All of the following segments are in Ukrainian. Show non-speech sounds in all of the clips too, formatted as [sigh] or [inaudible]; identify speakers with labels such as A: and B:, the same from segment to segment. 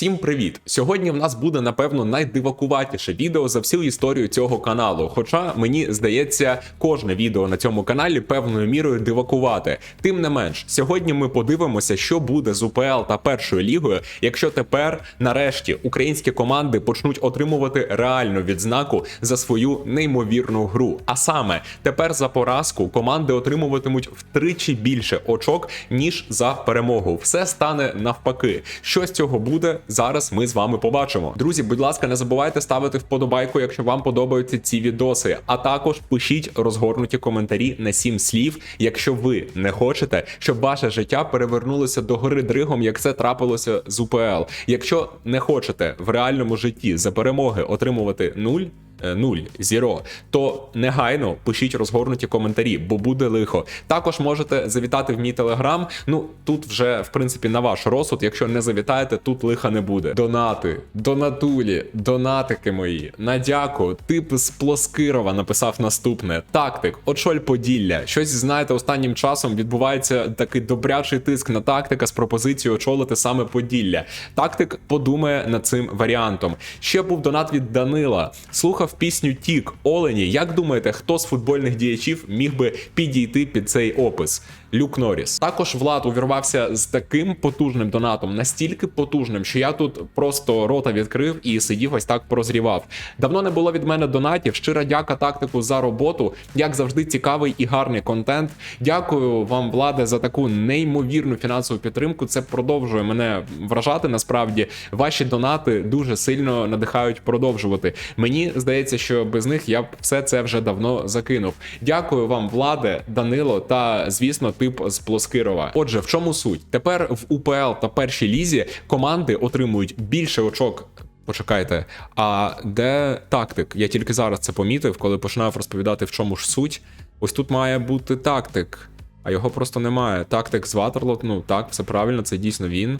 A: Всім привіт! Сьогодні в нас буде напевно найдивакуватіше відео за всю історію цього каналу. Хоча мені здається, кожне відео на цьому каналі певною мірою дивакувати. Тим не менш, сьогодні ми подивимося, що буде з УПЛ та першою лігою, якщо тепер, нарешті, українські команди почнуть отримувати реальну відзнаку за свою неймовірну гру. А саме тепер за поразку команди отримуватимуть втричі більше очок ніж за перемогу. Все стане навпаки. Що з цього буде зараз? Ми з вами побачимо. Друзі, будь ласка, не забувайте ставити вподобайку, якщо вам подобаються ці відоси. А також пишіть розгорнуті коментарі на сім слів, якщо ви не хочете, щоб ваше життя перевернулося до гори дригом, як це трапилося з УПЛ. Якщо не хочете в реальному житті за перемоги отримувати нуль. Нуль зіро, то негайно пишіть розгорнуті коментарі, бо буде лихо. Також можете завітати в мій телеграм. Ну тут вже в принципі на ваш розсуд. Якщо не завітаєте, тут лиха не буде. Донати, донатулі, донатики мої. Надяку. Тип з Плоскирова написав наступне: тактик, очоль Поділля. Щось знаєте, останнім часом відбувається такий добрячий тиск на тактика з пропозицією очолити саме Поділля. Тактик подумає над цим варіантом. Ще був донат від Данила. Слухав пісню Тік Олені. Як думаєте, хто з футбольних діячів міг би підійти під цей опис? Люк Норріс. Також Влад увірвався з таким потужним донатом, настільки потужним, що я тут просто рота відкрив і сидів ось так прозрівав. Давно не було від мене донатів. Щира дяка тактику за роботу. Як завжди, цікавий і гарний контент. Дякую вам, владе, за таку неймовірну фінансову підтримку. Це продовжує мене вражати. Насправді, ваші донати дуже сильно надихають продовжувати. Мені здається, що без них я б все це вже давно закинув. Дякую вам, владе, Данило та звісно, тип з Плоскирова. Отже, в чому суть? Тепер в УПЛ та першій лізі команди отримують більше очок. Почекайте, а де тактик? Я тільки зараз це помітив, коли починав розповідати, в чому ж суть. Ось тут має бути тактик, а його просто немає. Тактик з Ватерлот, ну так, все правильно, це дійсно він.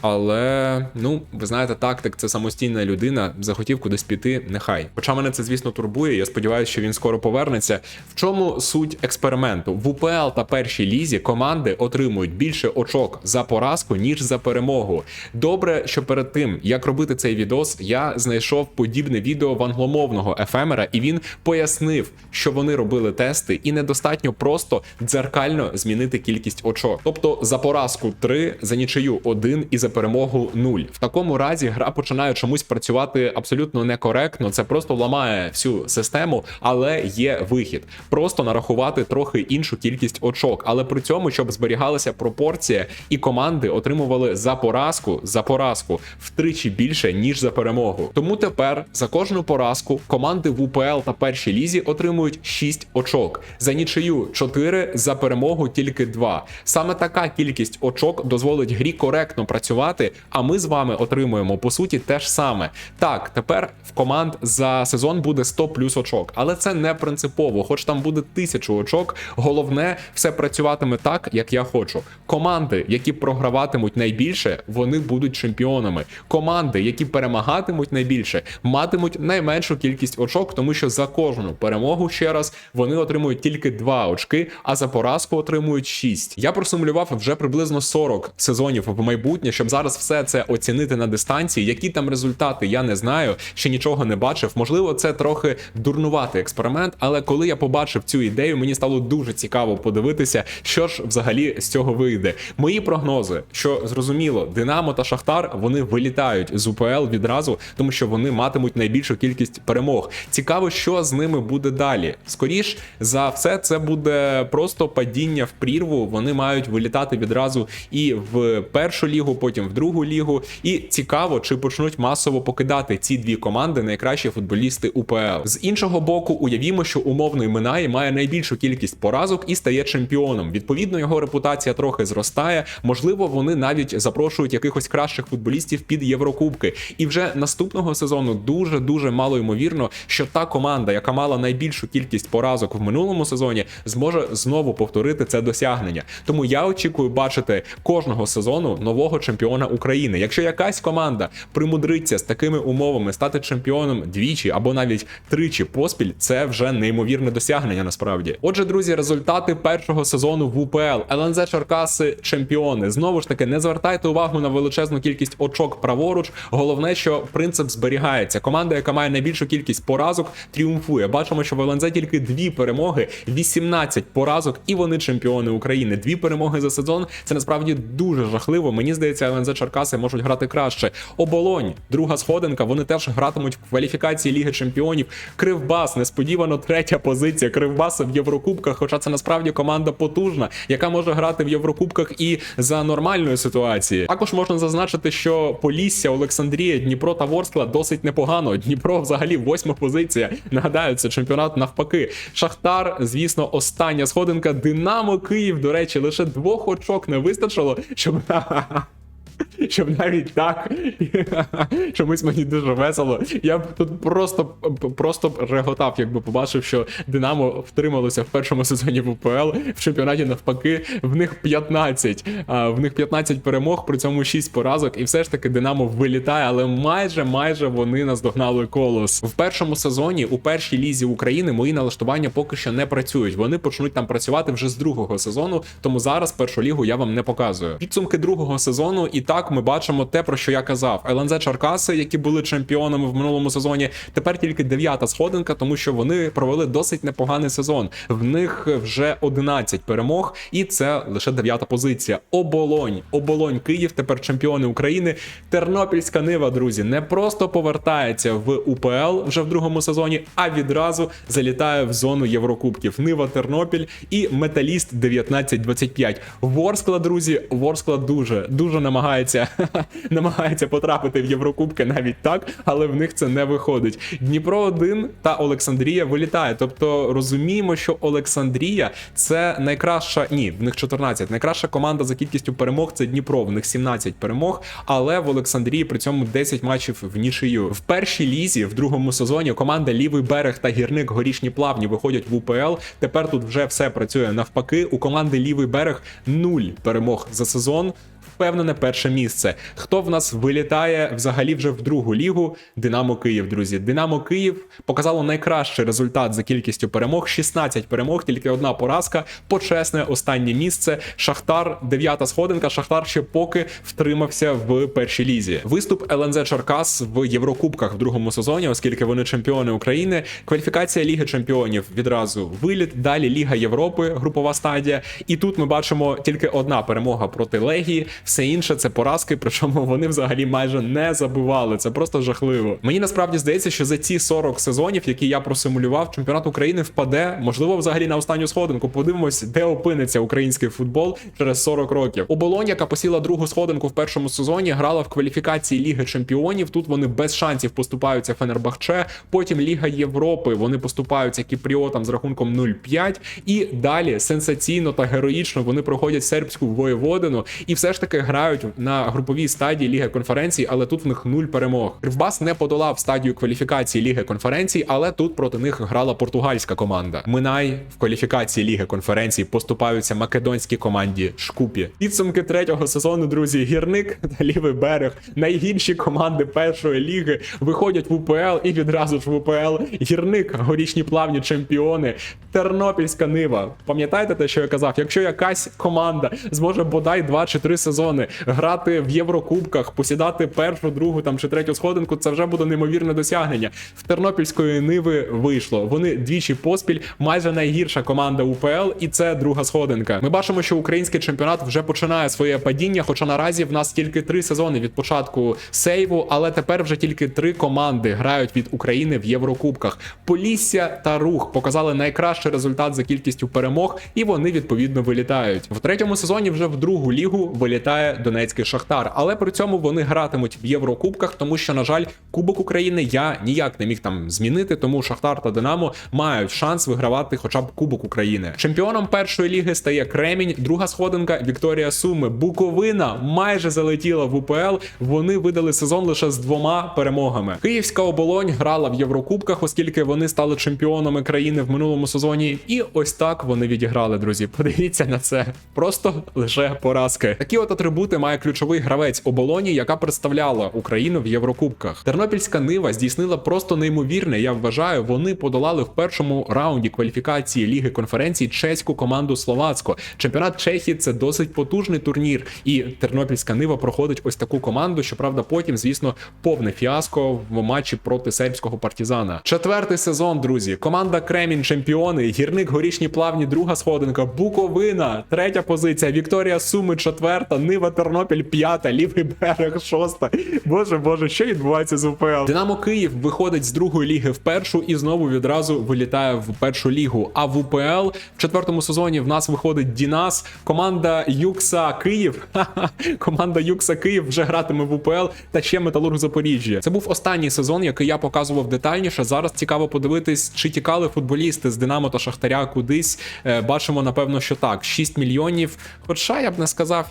A: Але ну, ви знаєте, тактик це самостійна людина. Захотів кудись піти, нехай. Хоча мене це, звісно, турбує. Я сподіваюся, що він скоро повернеться. В чому суть експерименту? В УПЛ та першій лізі команди отримують більше очок за поразку, ніж за перемогу. Добре, що перед тим як робити цей відос, я знайшов подібне відео в англомовного ефемера, і він пояснив, що вони робили тести, і недостатньо просто дзеркально змінити кількість очок. Тобто за поразку 3, за нічию 1 і за перемогу 0. В такому разі гра починає чомусь працювати абсолютно некоректно. Це просто ламає всю систему, але є вихід. Просто нарахувати трохи іншу кількість очок. Але при цьому, щоб зберігалася пропорція, і команди отримували за поразку за поразку втричі більше ніж за перемогу. Тому тепер за кожну поразку команди в УПЛ та першій лізі отримують 6 очок. За нічию 4, за перемогу тільки 2. Саме така кількість очок дозволить грі коректно працювати. А ми з вами отримуємо по суті те ж саме. Так, тепер в команд за сезон буде 100 плюс очок, але це не принципово. Хоч там буде тисячу очок. Головне, все працюватиме так, як я хочу. Команди, які програватимуть найбільше, вони будуть чемпіонами. Команди, які перемагатимуть найбільше, матимуть найменшу кількість очок, тому що за кожну перемогу ще раз вони отримують тільки 2 очки, а за поразку отримують 6. Я просумлював вже приблизно 40 сезонів в майбутнє, щоб зараз все це оцінити на дистанції. Які там результати, я не знаю, ще нічого не бачив. Можливо, це трохи дурнуватий експеримент, але коли я побачив цю ідею, мені стало дуже цікаво подивитися, що ж взагалі з цього вийде. Мої прогнози, що зрозуміло, Динамо та Шахтар вони вилітають з УПЛ відразу, тому що вони матимуть найбільшу кількість перемог. Цікаво, що з ними буде далі. Скоріш за все, це буде просто падіння в прірву. Вони мають вилітати відразу і в першу лігу, потім в другу лігу. І цікаво, чи почнуть масово покидати ці дві команди найкращі футболісти УПЛ. З іншого боку, уявімо, що умовний Минай має найбільшу кількість поразок і стає чемпіоном. Відповідно, його репутація трохи зростає. Можливо, вони навіть запрошують якихось кращих футболістів під Єврокубки. І вже наступного сезону дуже дуже мало ймовірно, що та команда, яка мала найбільшу кількість поразок в минулому сезоні, зможе знову повторити це досягнення. Тому я очікую бачити кожного сезону нового чемпіона чемпіона України. Якщо якась команда примудриться з такими умовами стати чемпіоном двічі або навіть тричі поспіль, це вже неймовірне досягнення. Насправді, отже, друзі, результати першого сезону в УПЛ ЛНЗ Черкаси чемпіони. Знову ж таки, не звертайте увагу на величезну кількість очок праворуч. Головне, що принцип зберігається. Команда, яка має найбільшу кількість поразок, тріумфує. Бачимо, що в ЛНЗ тільки дві перемоги, 18 поразок, і вони чемпіони України. Дві перемоги за сезон. Це насправді дуже жахливо. Мені здається, ЛНЗ Черкаси можуть грати краще. Оболонь, друга сходинка. Вони теж гратимуть в кваліфікації Ліги Чемпіонів. Кривбас, несподівано третя позиція. Кривбаса в Єврокубках. Хоча це насправді команда потужна, яка може грати в Єврокубках і за нормальної ситуації. Також можна зазначити, що Полісся, Олександрія, Дніпро та Ворскла досить непогано. Дніпро взагалі восьма позиція. Нагадаю, це чемпіонат навпаки. Шахтар, звісно, остання сходинка. Динамо Київ, до речі, лише двох очок не вистачило, щоб. [laughs] Щоб навіть так [laughs] чомусь мені дуже весело. Я б тут просто просто реготав, якби побачив, що Динамо втрималося в першому сезоні в УПЛ в чемпіонаті навпаки. В них 15, а, в них 15 перемог, при цьому 6 поразок, і все ж таки Динамо вилітає, але майже майже вони наздогнали колос. В першому сезоні у першій лізі України мої налаштування поки що не працюють. Вони почнуть там працювати вже з другого сезону, тому зараз першу лігу я вам не показую. Підсумки другого сезону, і так ми бачимо те, про що я казав. ЛНЗ Чаркаси, які були чемпіонами в минулому сезоні, тепер тільки дев'ята сходинка, тому що вони провели досить непоганий сезон. В них вже 11 перемог, і це лише дев'ята позиція. Оболонь, оболонь Київ, тепер чемпіони України. Тернопільська нива, друзі, не просто повертається в УПЛ вже в другому сезоні, а відразу залітає в зону Єврокубків. Нива Тернопіль і Металіст 19-25. Ворскла, друзі, Ворскла дуже дуже намагається [laughs] намагається потрапити в Єврокубки навіть так, але в них це не виходить. Дніпро 1 та Олександрія вилітає. Тобто розуміємо, що Олександрія це найкраща. Ні, в них 14. Найкраща команда за кількістю перемог це Дніпро. В них 17 перемог, але в Олександрії при цьому 10 матчів в нічию. В першій лізі в другому сезоні команда Лівий берег та гірник горішні плавні виходять в УПЛ. Тепер тут вже все працює навпаки. У команди Лівий берег 0 перемог за сезон впевнене перше місце. Хто в нас вилітає взагалі вже в другу лігу? Динамо Київ, друзі. Динамо Київ показало найкращий результат за кількістю перемог. 16 перемог, тільки одна поразка. Почесне останнє місце. Шахтар, дев'ята сходинка. Шахтар ще поки втримався в першій лізі. Виступ ЛНЗ Черкас в Єврокубках в другому сезоні, оскільки вони чемпіони України. Кваліфікація Ліги Чемпіонів відразу виліт. Далі Ліга Європи, групова стадія. І тут ми бачимо тільки одна перемога проти Легії. Все інше це поразки, причому вони взагалі майже не забивали. Це просто жахливо. Мені насправді здається, що за ці 40 сезонів, які я просимулював, чемпіонат України впаде, можливо, взагалі на останню сходинку. Подивимось, де опиниться український футбол через 40 років. Оболонь, яка посіла другу сходинку в першому сезоні, грала в кваліфікації Ліги Чемпіонів. Тут вони без шансів поступаються Фенербахче. Потім Ліга Європи. Вони поступаються Кіпріотам з рахунком 0-5. І далі сенсаційно та героїчно вони проходять сербську воєводину і все ж таки грають на груповій стадії Ліги конференцій, але тут в них нуль перемог. Кривбас не подолав стадію кваліфікації Ліги конференцій, але тут проти них грала португальська команда. Минай в кваліфікації Ліги конференцій поступаються македонській команді Шкупі. Підсумки третього сезону, друзі, гірник та лівий берег. Найгірші команди першої ліги виходять в УПЛ і відразу ж в УПЛ. Гірник, горішні плавні чемпіони, Тернопільська нива. Пам'ятаєте те, що я казав? Якщо якась команда зможе бодай 2 чи 3 сезони грати в Єврокубках, посідати першу, другу там чи третю сходинку, це вже буде неймовірне досягнення. В Тернопільської ниви вийшло. Вони двічі поспіль, майже найгірша команда УПЛ, і це друга сходинка. Ми бачимо, що український чемпіонат вже починає своє падіння. Хоча наразі в нас тільки три сезони від початку сейву, але тепер вже тільки три команди грають від України в Єврокубках. Полісся та Рух показали найкращий результат за кількістю перемог, і вони відповідно вилітають. В третьому сезоні вже в другу лігу вилітає Донецький Шахтар, але при цьому вони гратимуть в Єврокубках, тому що, на жаль, Кубок України я ніяк не міг там змінити, тому Шахтар та Динамо мають шанс вигравати хоча б Кубок України. Чемпіоном першої ліги стає Кремінь, друга сходинка Вікторія Суми. Буковина майже залетіла в УПЛ. Вони видали сезон лише з двома перемогами. Київська оболонь грала в Єврокубках, оскільки вони стали чемпіонами країни в минулому сезоні. І ось так вони відіграли, друзі. Подивіться на це. Просто лише поразки. Такі от атрибути має ключовий гравець оболоні, яка представляла Україну в Єврокубках. Тернопільська нива здійснила просто неймовірне. Я вважаю, вони подолали в першому раунді кваліфікації Ліги конференцій чеську команду Словацько. Чемпіонат Чехії це досить потужний турнір, і Тернопільська нива проходить ось таку команду. Щоправда, потім, звісно, повне фіаско в матчі проти сербського партізана. Четвертий сезон, друзі. Команда Кремінь чемпіони, гірник горішні плавні, друга сходинка, Буковина, третя позиція, Вікторія Суми, четверта, Нива Тернопіль, п'ята, лівий берег, шоста. Боже, боже, що відбувається з УПЛ? Динамо Київ виходить з другої ліги в першу і знову відразу вилітає в першу лігу. А в УПЛ в четвертому сезоні в нас виходить Дінас, команда Юкса Київ. Команда Юкса Київ вже гратиме в УПЛ та ще Металург Запоріжжя. Це був останній сезон, який я показував детальніше. Зараз цікаво подивитись, чи тікали футболісти з Динамо та Шахтаря кудись. Е, Бачимо, напевно, що так: 6 мільйонів. Хоча я б не сказав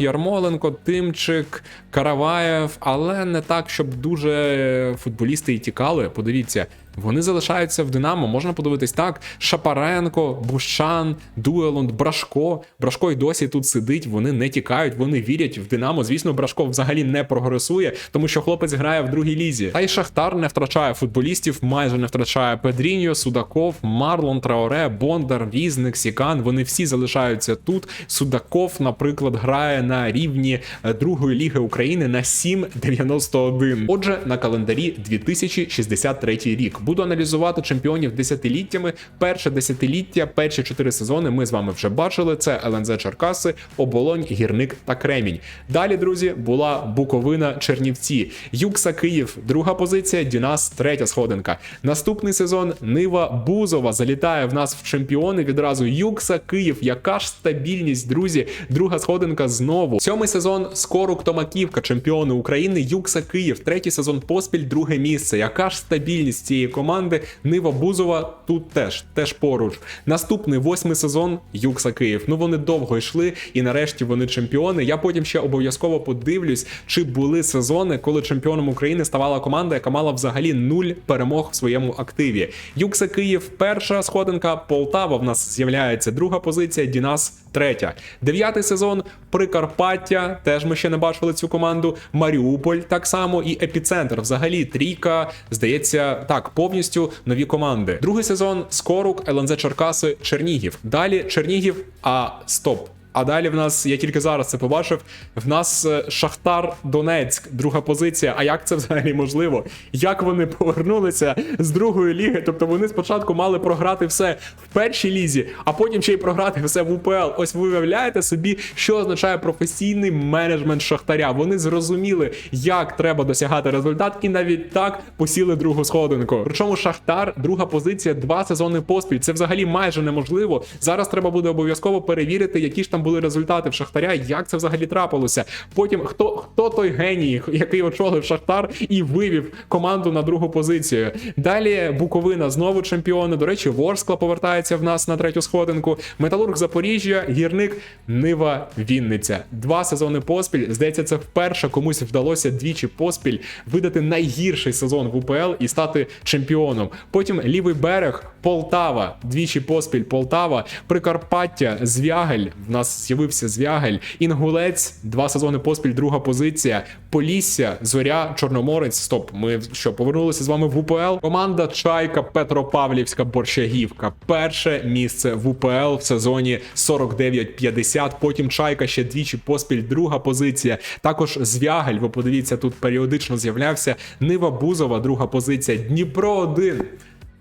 A: Ярмоленко, Тимчик, Караваєв, але не так, щоб дуже футболісти і тікали. Подивіться. Вони залишаються в Динамо. Можна подивитись так: Шапаренко, Бущан, Дуелонд, Брашко. Брашко й досі тут сидить. Вони не тікають, вони вірять в Динамо. Звісно, Брашко взагалі не прогресує, тому що хлопець грає в другій лізі. Та й Шахтар не втрачає футболістів, майже не втрачає Педріньо, Судаков, Марлон, Траоре, Бондар, Різник, Сікан. Вони всі залишаються тут. Судаков, наприклад, грає на рівні е, другої ліги України на 7,91. Отже, на календарі 2063 рік. Буду аналізувати чемпіонів десятиліттями. Перше десятиліття, перші чотири сезони ми з вами вже бачили. Це ЛНЗ Черкаси, Оболонь, Гірник та Кремінь. Далі, друзі, була Буковина, Чернівці, Юкса Київ, друга позиція, Дінас, третя сходинка. Наступний сезон Нива Бузова залітає в нас в чемпіони. Відразу Юкса Київ. Яка ж стабільність, друзі? Друга сходинка знову. Сьомий сезон Скорук Томаківка, чемпіони України. Юкса Київ, третій сезон поспіль, друге місце. Яка ж стабільність цієї команди? Нива Бузова тут теж теж поруч. Наступний восьмий сезон Юкса Київ. Ну вони довго йшли, і нарешті вони чемпіони. Я потім ще обов'язково подивлюсь, чи були сезони, коли чемпіоном України ставала команда, яка мала взагалі нуль перемог в своєму активі. Юкса Київ, перша сходинка, Полтава в нас з'являється друга позиція, Дінас третя. Дев'ятий сезон Прикарпаття. Теж ми ще не бачили цю команду. Маріуполь так само і епіцентр. Взагалі трійка, здається, так, повністю нові команди. Другий сезон Скорук, ЛНЗ Черкаси, Чернігів. Далі Чернігів, а стоп. А далі в нас, я тільки зараз це побачив. В нас е, Шахтар Донецьк, друга позиція. А як це взагалі можливо? Як вони повернулися з другої ліги? Тобто вони спочатку мали програти все в першій лізі, а потім ще й програти все в УПЛ. Ось ви уявляєте собі, що означає професійний менеджмент Шахтаря. Вони зрозуміли, як треба досягати результат, і навіть так посіли другу сходинку. Причому Шахтар, друга позиція, два сезони поспіль. Це взагалі майже неможливо. Зараз треба буде обов'язково перевірити, які ж там були результати в Шахтаря, як це взагалі трапилося. Потім хто хто той геній, який очолив Шахтар і вивів команду на другу позицію. Далі Буковина знову чемпіони. До речі, Ворскла повертається в нас на третю сходинку. Металург Запоріжжя, гірник, Нива, Вінниця. Два сезони поспіль. Здається, це вперше комусь вдалося двічі поспіль видати найгірший сезон в УПЛ і стати чемпіоном. Потім лівий берег, Полтава, двічі поспіль Полтава, Прикарпаття, Звягель. В нас з'явився Звягель, Інгулець, два сезони поспіль, друга позиція. Полісся, Зоря, Чорноморець. Стоп, ми що повернулися з вами в УПЛ? Команда Чайка, Петропавлівська, Борщагівка. Перше місце в УПЛ в сезоні 49-50. Потім Чайка ще двічі поспіль, друга позиція. Також Звягель. Ви подивіться, тут періодично з'являвся. Нива Бузова, друга позиція. Дніпро 1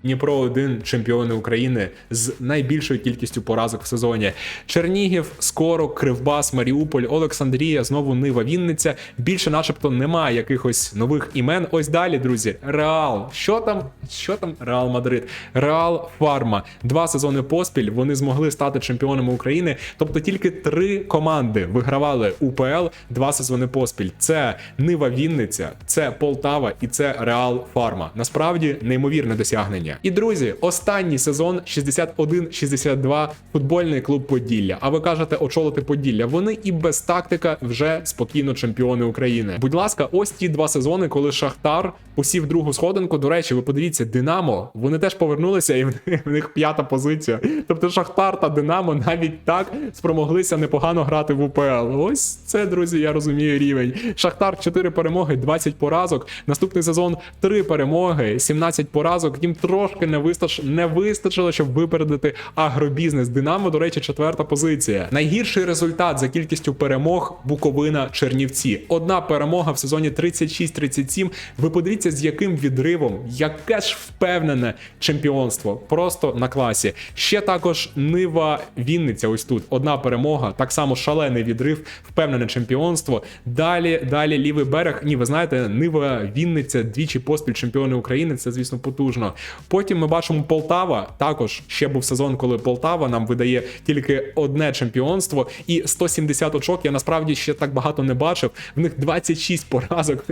A: Дніпро 1 чемпіони України з найбільшою кількістю поразок в сезоні. Чернігів, Скоро, Кривбас, Маріуполь, Олександрія, знову Нива Вінниця. Більше, начебто, немає якихось нових імен. Ось далі, друзі. Реал. Що там? Що там? Реал Мадрид. Реал Фарма. Два сезони поспіль. Вони змогли стати чемпіонами України. Тобто тільки три команди вигравали УПЛ два сезони поспіль. Це Нива Вінниця, це Полтава і це Реал Фарма. Насправді неймовірне досягнення. Рівня. І друзі, останній сезон 61-62 футбольний клуб Поділля. А ви кажете очолити Поділля. Вони і без тактика вже спокійно чемпіони України. Будь ласка, ось ті два сезони, коли Шахтар посів другу сходинку. До речі, ви подивіться, Динамо. Вони теж повернулися, і в них, в них п'ята позиція. Тобто Шахтар та Динамо навіть так спромоглися непогано грати в УПЛ. Ось це, друзі, я розумію рівень. Шахтар 4 перемоги, 20 поразок. Наступний сезон 3 перемоги, 17 поразок. Їм трошки не вистач... не вистачило, щоб випередити агробізнес. Динамо, до речі, четверта позиція. Найгірший результат за кількістю перемог Буковина Чернівці. Одна перемога в сезоні 36-37. Ви подивіться, з яким відривом, яке ж впевнене чемпіонство. Просто на класі. Ще також Нива Вінниця. Ось тут одна перемога, так само шалений відрив, впевнене чемпіонство. Далі, далі лівий берег. Ні, ви знаєте, Нива Вінниця двічі поспіль чемпіони України. Це звісно потужно. Потім ми бачимо Полтава. Також ще був сезон, коли Полтава нам видає тільки одне чемпіонство, і 170 очок. Я насправді ще так багато не бачив. В них 26 поразок.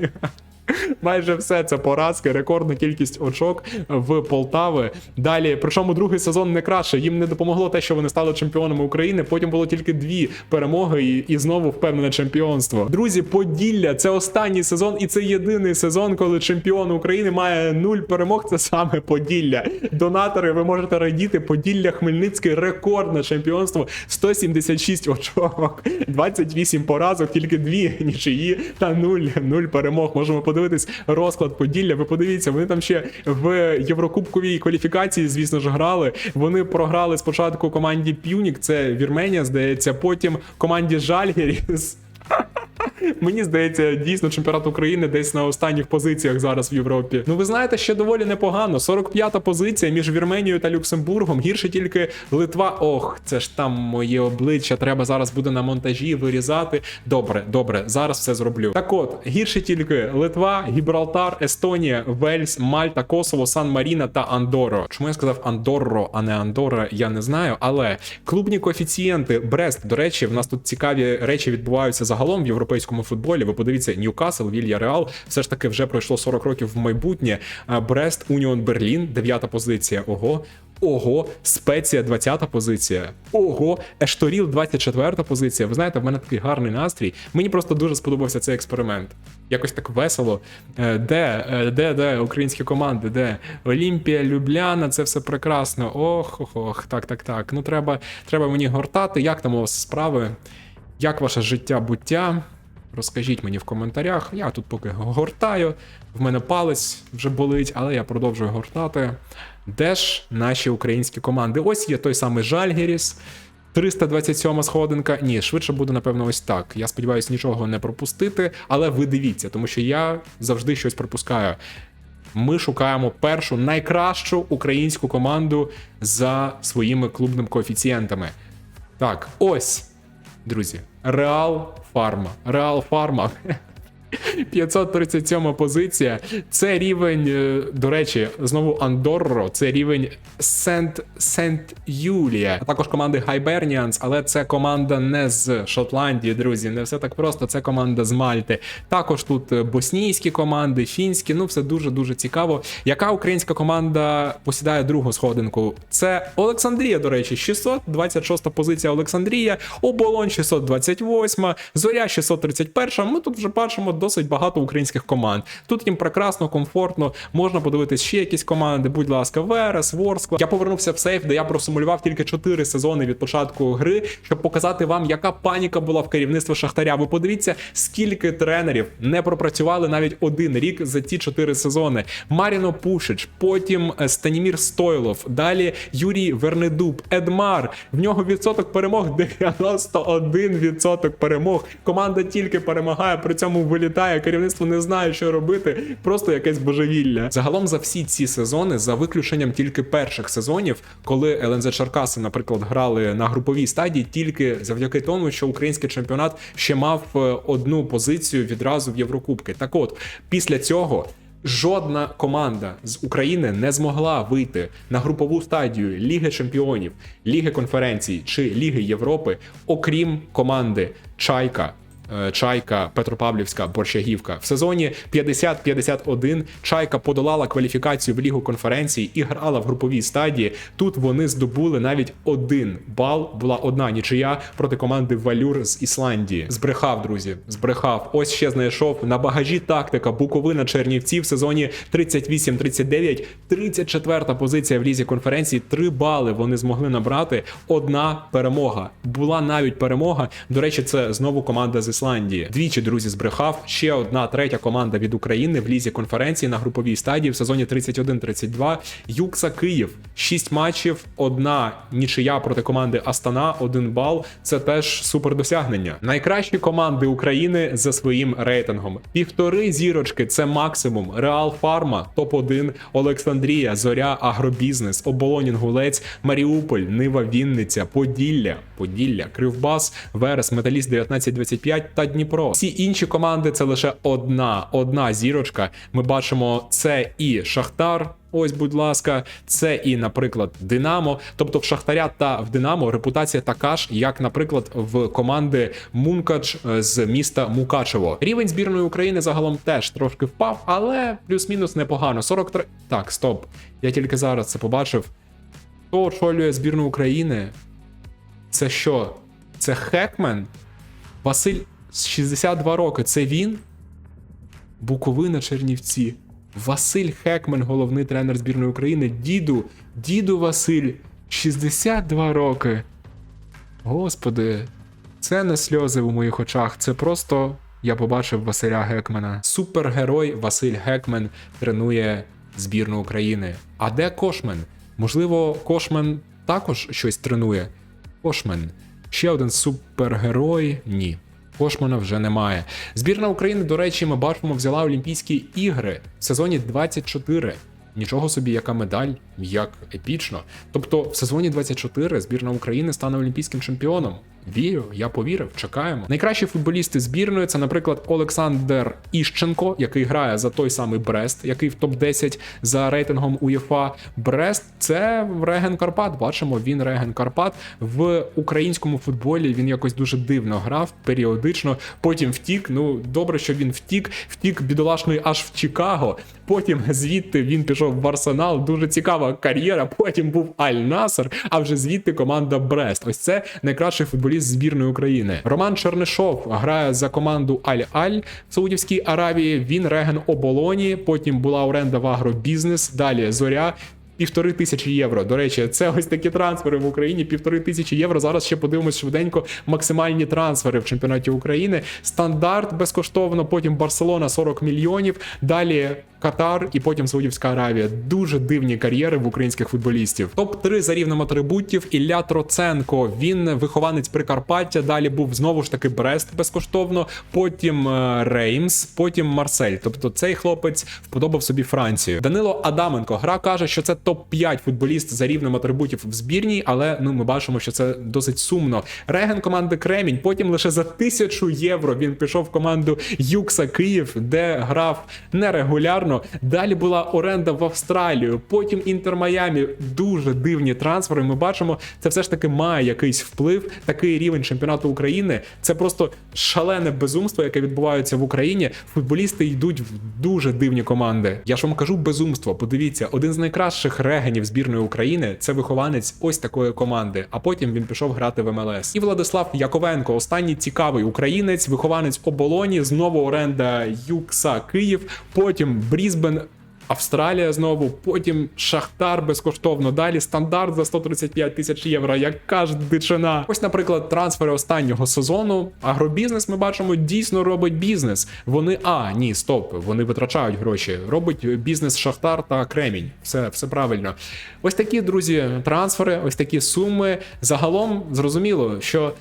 A: Майже все це поразки, рекордна кількість очок в Полтави. Далі, причому другий сезон не краще. Їм не допомогло те, що вони стали чемпіонами України. Потім було тільки дві перемоги, і, і знову впевнене чемпіонство. Друзі, Поділля це останній сезон, і це єдиний сезон, коли чемпіон України має нуль перемог. Це саме Поділля. Донатори, ви можете радіти. Поділля Хмельницький рекордне чемпіонство 176 очок, 28 поразок, тільки дві нічиї та нуль, нуль перемог. Можемо подивитись розклад Поділля. Ви подивіться, вони там ще в Єврокубковій кваліфікації, звісно ж, грали. Вони програли спочатку команді П'юнік, це Вірменія, здається, потім команді Жальгеріс. Мені здається, дійсно чемпіонат України десь на останніх позиціях зараз в Європі. Ну ви знаєте, ще доволі непогано. 45-та позиція між Вірменією та Люксембургом. Гірше тільки Литва. Ох, це ж там моє обличчя. Треба зараз буде на монтажі вирізати. Добре, добре, зараз все зроблю. Так от, гірше тільки Литва, Гібралтар, Естонія, Вельс, Мальта, Косово, Сан Маріна та Андоро. Чому я сказав Андорро, а не Андора, я не знаю. Але клубні коефіцієнти Брест, до речі, в нас тут цікаві речі відбуваються загалом в європейському футболі. Ви подивіться, Ньюкасл, Вілья Реал, все ж таки вже пройшло 40 років в майбутнє. Брест, Уніон Берлін, дев'ята позиція. Ого. Ого, спеція 20-та позиція. Ого, Ешторіл 24-та позиція. Ви знаєте, в мене такий гарний настрій. Мені просто дуже сподобався цей експеримент. Якось так весело. Е, Де, е, де, де українські команди? Де? Олімпія, Любляна, це все прекрасно. Ох, ох, ох, так, так, так. Ну треба, треба мені гортати. Як там у вас справи? Як ваше життя буття? Розкажіть мені в коментарях. Я тут поки гортаю. В мене палець вже болить, але я продовжую гортати. Де ж наші українські команди? Ось є той самий Жальгеріс. 327 сходинка. Ні, швидше буде, напевно, ось так. Я сподіваюся, нічого не пропустити, але ви дивіться, тому що я завжди щось пропускаю. Ми шукаємо першу найкращу українську команду за своїми клубними коефіцієнтами. Так, ось, друзі, Реал Фарма. Реал Фарма. 537 позиція. Це рівень, е, до речі, знову Андорро, це рівень Сент Сент Юлія. А також команди Hibernians, але це команда не з Шотландії, друзі. Не все так просто. Це команда з Мальти. Також тут е, боснійські команди, фінські. Ну, все дуже дуже цікаво. Яка українська команда посідає другу сходинку? Це Олександрія, до речі, 626 позиція Олександрія, Оболонь 628, Зоря 631. Ми тут вже бачимо досить багато українських команд. Тут їм прекрасно, комфортно. Можна подивитись ще якісь команди. Будь ласка, Верес, Ворскла. Я повернувся в сейф, де я просимулював тільки 4 сезони від початку гри, щоб показати вам, яка паніка була в керівництві Шахтаря. Ви подивіться, скільки тренерів не пропрацювали навіть один рік за ті 4 сезони. Маріно Пушич, потім е, Станімір Стойлов, далі Юрій Вернедуб, Едмар. В нього відсоток перемог 91% перемог. Команда тільки перемагає, при цьому вилітає. Керівництво не знає, що робити. Просто якесь божевілля. Загалом за всі ці сезони, за виключенням тільки перших сезонів, коли ЛНЗ Черкаси, наприклад, грали на груповій стадії, тільки завдяки тому, що український чемпіонат ще мав е, одну позицію відразу в Єврокубки. Так от, після цього. Жодна команда з України не змогла вийти на групову стадію Ліги Чемпіонів, Ліги конференцій чи Ліги Європи, окрім команди Чайка Чайка, Петропавлівська, Борщагівка. В сезоні 50-51 Чайка подолала кваліфікацію в Лігу конференцій і грала в груповій стадії. Тут вони здобули навіть один бал. Була одна нічия проти команди Валюр з Ісландії. Збрехав, друзі, збрехав. Ось ще знайшов на багажі тактика Буковина Чернівці в сезоні 38-39. 34-та позиція в лізі конференції. Три бали вони змогли набрати. Одна перемога. Була навіть перемога. До речі, це знову команда з Ісландії. Двічі друзі збрехав. Ще одна третя команда від України в лізі конференції на груповій стадії в сезоні 31-32. Юкса Київ. Шість матчів, одна нічия проти команди Астана, один бал. Це теж супер досягнення. Найкращі команди України за своїм рейтингом. Півтори зірочки це максимум. Реал Фарма, топ-1, Олександрія, Зоря, Агробізнес, Оболонь Інгулець, Маріуполь, Нива Вінниця, Поділля, Поділля, Кривбас, Верес, Металіст 1925 та Дніпро. Всі інші команди це лише одна, одна зірочка. Ми бачимо це і Шахтар. Ось, будь ласка, це і, наприклад, Динамо. Тобто в Шахтаря та в Динамо репутація така ж, як, наприклад, в команди Мункач е, з міста Мукачево. Рівень збірної України загалом теж трошки впав, але плюс-мінус непогано. 43... Так, стоп. Я тільки зараз це побачив. Хто очолює збірну України? Це що? Це Хекмен? Василь 62 роки. Це він? Буковина Чернівці. Василь Хекмен, головний тренер збірної України. Діду, діду Василь, 62 роки. Господи, це не сльози у моїх очах. Це просто я побачив Василя Гекмена. Супергерой Василь Гекмен тренує збірну України. А де Кошмен? Можливо, Кошмен також щось тренує. Кошмен. Ще один супергерой? Ні. Кошмана вже немає. Збірна України, до речі, ми бачимо, взяла Олімпійські ігри в сезоні 24. Нічого собі, яка медаль, як епічно. Тобто, в сезоні 24 збірна України стане олімпійським чемпіоном. Вірю, я повірив, чекаємо. Найкращі футболісти збірної це, наприклад, Олександр Іщенко, який грає за той самий Брест, який в топ-10 за рейтингом УЄФА. Брест це Реген Карпат. Бачимо, він Реген Карпат в українському футболі. Він якось дуже дивно грав періодично. Потім втік. Ну добре, що він втік. Втік бідолашний аж в Чикаго. Потім звідти він пішов в Арсенал. Дуже цікава кар'єра. Потім був Аль Насер, а вже звідти команда Брест. Ось це найкращий футболіст збірної України. Роман Чернишов грає за команду Аль-Аль в Саудівській Аравії. Він реген оболоні. Потім була оренда в агробізнес. Далі зоря. Півтори тисячі євро. До речі, це ось такі трансфери в Україні. Півтори тисячі євро. Зараз ще подивимось швиденько максимальні трансфери в чемпіонаті України. Стандарт безкоштовно. Потім Барселона 40 мільйонів. Далі Катар і потім Саудівська Аравія. Дуже дивні кар'єри в українських футболістів. Топ 3 за рівнем атрибутів. Ілля Троценко. Він вихованець Прикарпаття. Далі був знову ж таки Брест безкоштовно. Потім е, Реймс, потім Марсель. Тобто цей хлопець вподобав собі Францію. Данило Адаменко. Гра каже, що це топ 5 футболіст за рівнем атрибутів в збірній, але ну ми бачимо, що це досить сумно. Реген команди Кремінь. Потім лише за тисячу євро він пішов в команду Юкса Київ, де грав нерегулярно. Далі була оренда в Австралію, потім Інтер Майамі. Дуже дивні трансфери. Ми бачимо, це все ж таки має якийсь вплив. Такий рівень чемпіонату України. Це просто шалене безумство, яке відбувається в Україні. Футболісти йдуть в дуже дивні команди. Я ж вам кажу безумство. Подивіться, один з найкращих регенів збірної України це вихованець ось такої команди. А потім він пішов грати в МЛС. І Владислав Яковенко, останній цікавий українець, вихованець оболоні. Знову оренда Юкса Київ. Потім Брізбен. Австралія знову, потім Шахтар безкоштовно. Далі стандарт за 135 тисяч євро. Яка ж дичина? Ось, наприклад, трансфери останнього сезону. Агробізнес ми бачимо дійсно робить бізнес. Вони а ні, стоп, вони витрачають гроші. Робить бізнес Шахтар та Кремінь. Все, все правильно. Ось такі друзі, трансфери, ось такі суми. Загалом зрозуміло, що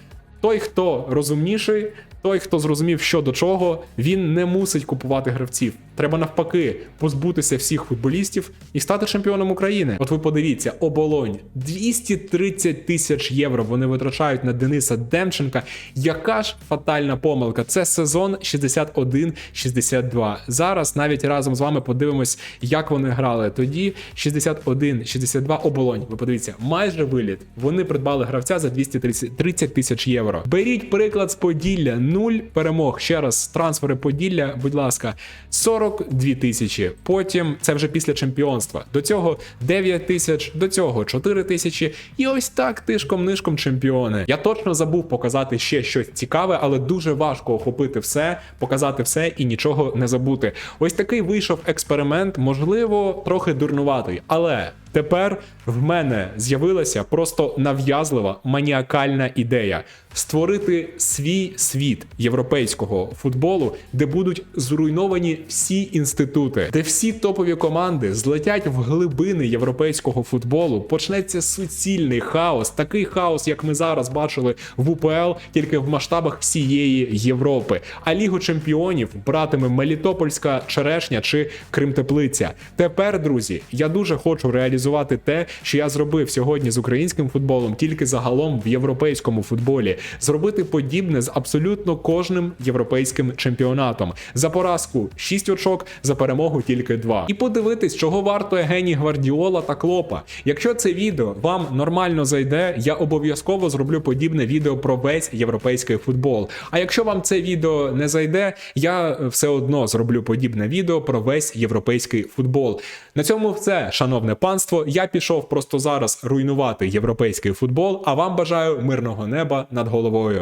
A: той, хто розумніший, той, хто зрозумів, що до чого, він не мусить купувати гравців. Треба навпаки позбутися всіх футболістів і стати чемпіоном України. От ви подивіться, оболонь 230 тисяч євро вони витрачають на Дениса Демченка. Яка ж фатальна помилка? Це сезон 61-62. Зараз навіть разом з вами подивимось, як вони грали. Тоді 61-62 оболонь. Ви подивіться, майже виліт. Вони придбали гравця за 230 тисяч євро. Беріть приклад з Поділля, нуль перемог. Ще раз трансфери Поділля, будь ласка, 42 тисячі. Потім це вже після чемпіонства. До цього 9 тисяч, до цього 4 тисячі. І ось так тишком-нишком чемпіони. Я точно забув показати ще щось цікаве, але дуже важко охопити все, показати все і нічого не забути. Ось такий вийшов експеримент, можливо, трохи дурнуватий, але. Тепер в мене з'явилася просто нав'язлива маніакальна ідея створити свій світ європейського футболу, де будуть зруйновані всі інститути, де всі топові команди злетять в глибини європейського футболу. Почнеться суцільний хаос, такий хаос, як ми зараз бачили в УПЛ, тільки в масштабах всієї Європи. А Лігу чемпіонів братиме Мелітопольська черешня чи Кримтеплиця. Тепер, друзі, я дуже хочу реалізувати те, що я зробив сьогодні з українським футболом, тільки загалом в європейському футболі. Зробити подібне з абсолютно кожним європейським чемпіонатом. За поразку 6 очок, за перемогу тільки 2. І подивитись, чого вартує геній Гвардіола та Клопа. Якщо це відео вам нормально зайде, я обов'язково зроблю подібне відео про весь європейський футбол. А якщо вам це відео не зайде, я все одно зроблю подібне відео про весь європейський футбол. На цьому все, шановне панство. Я пішов просто зараз руйнувати європейський футбол. А вам бажаю мирного неба над головою.